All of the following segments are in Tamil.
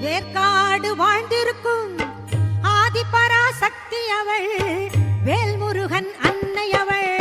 ஏற்காடு வாழ்ந்திருக்கும் ஆதிபராசக்தி அவள் வேல்முருகன் அன்னை அவள்.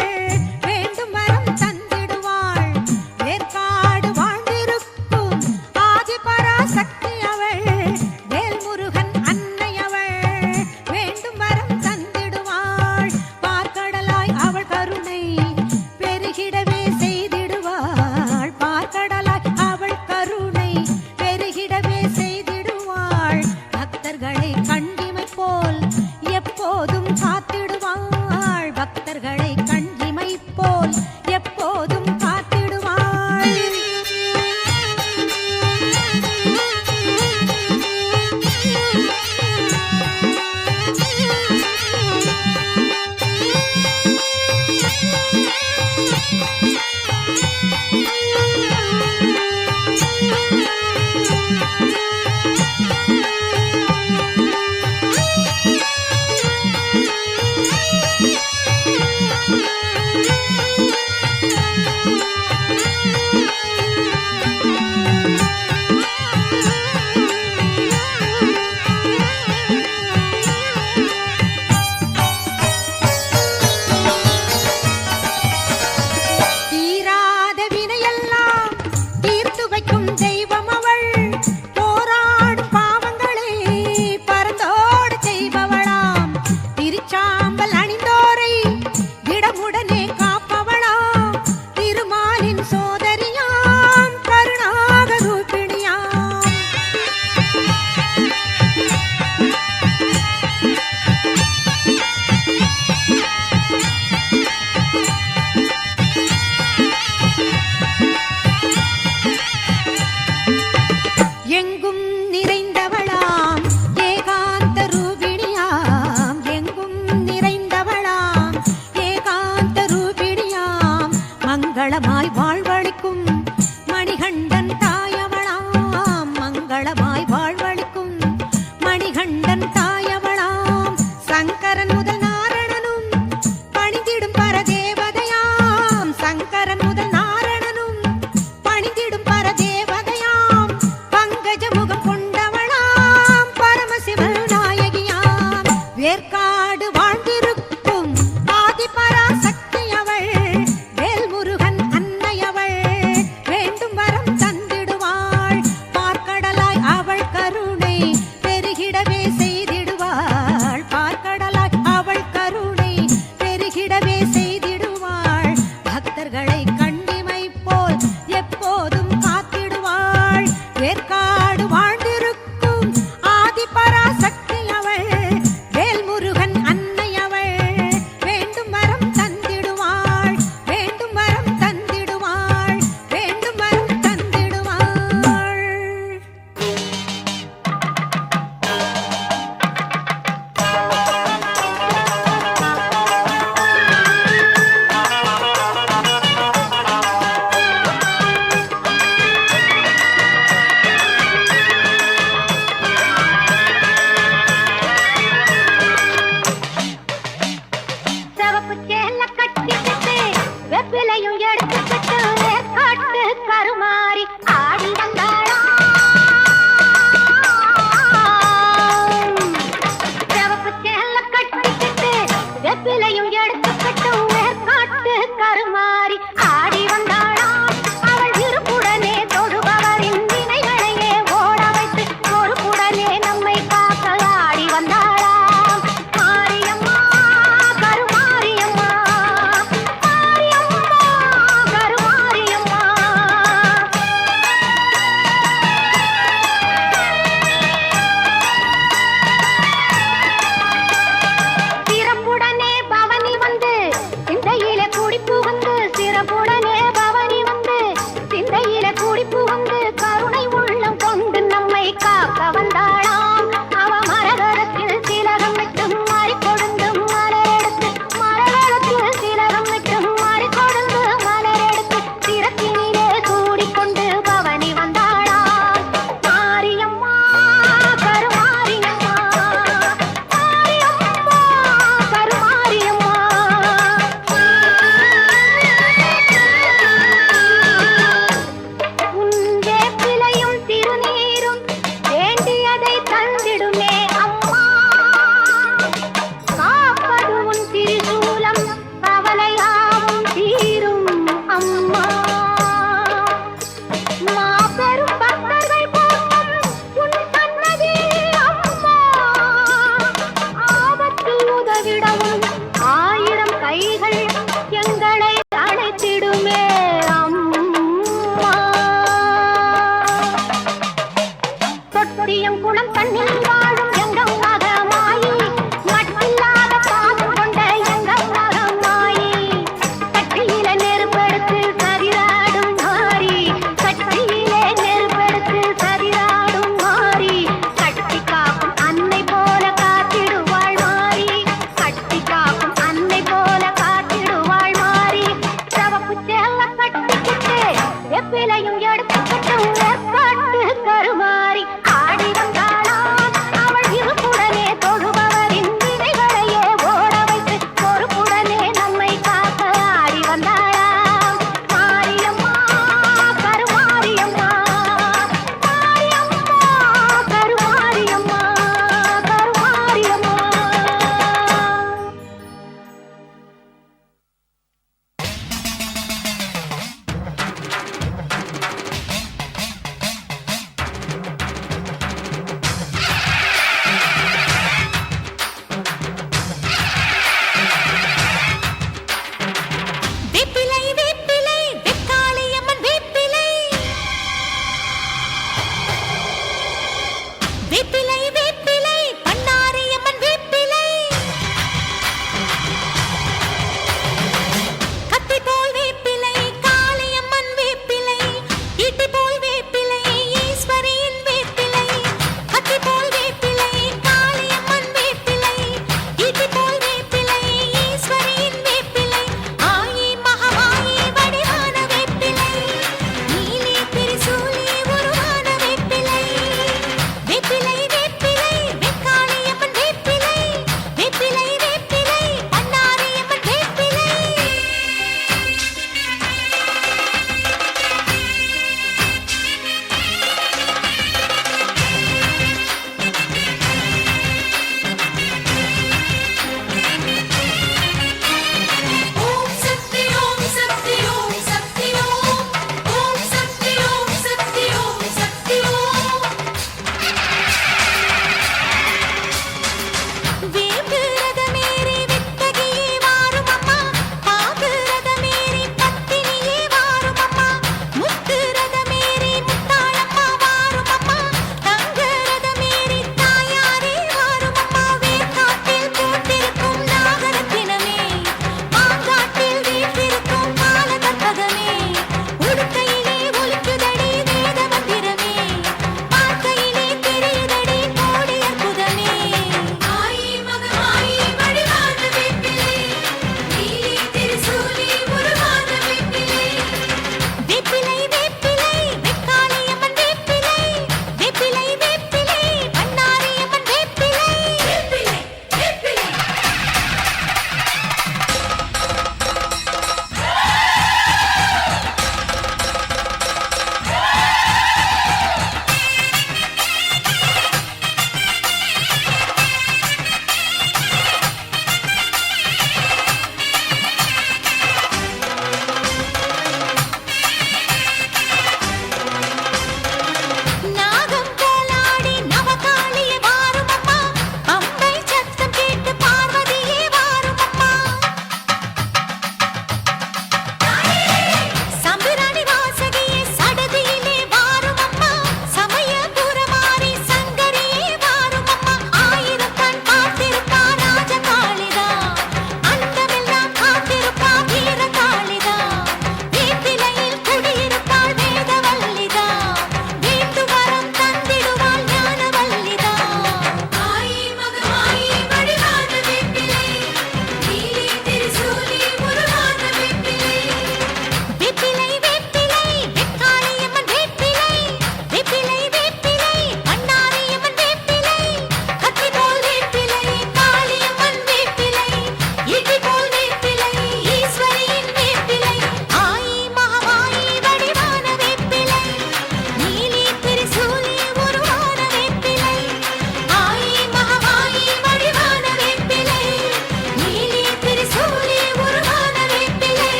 மங்களமாய் வாழ்வழிக்கும் மணிகண்டன் தாயவளாம் மங்களமாய் சிகப்பு சேல கட்டிக்கிட்டு வெப்பிலையும் எடுத்துக்கிட்டு காட்டு கருமாறி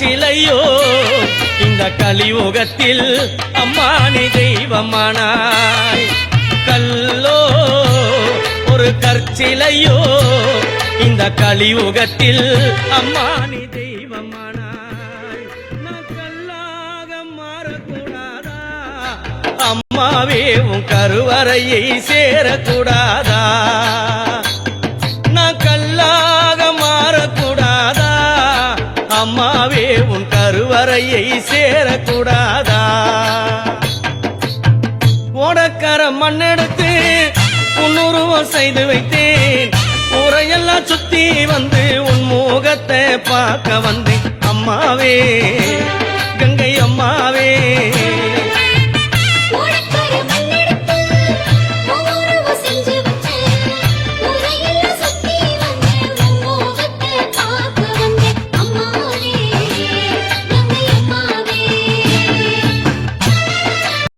சிலையோ? இந்த கலியுகத்தில் அம்மா நீ தெய்வமானாய். கல்லோ ஒரு கற்சிலையோ? இந்த கலியுகத்தில் அம்மா நீ தெய்வமானாய். நான் கல்லாக மாறக்கூடாதா? அம்மாவே உன் கருவறையை சேரக்கூடாதா? கரையை சேரக்கூடாதா? ஓடக்கர மண்ணெடுத்து உன்னுருவம் செய்து வைத்தேன். ஊரையெல்லாம் சுத்தி வந்து உன் முகத்தை பார்க்க வந்தேன். அம்மாவே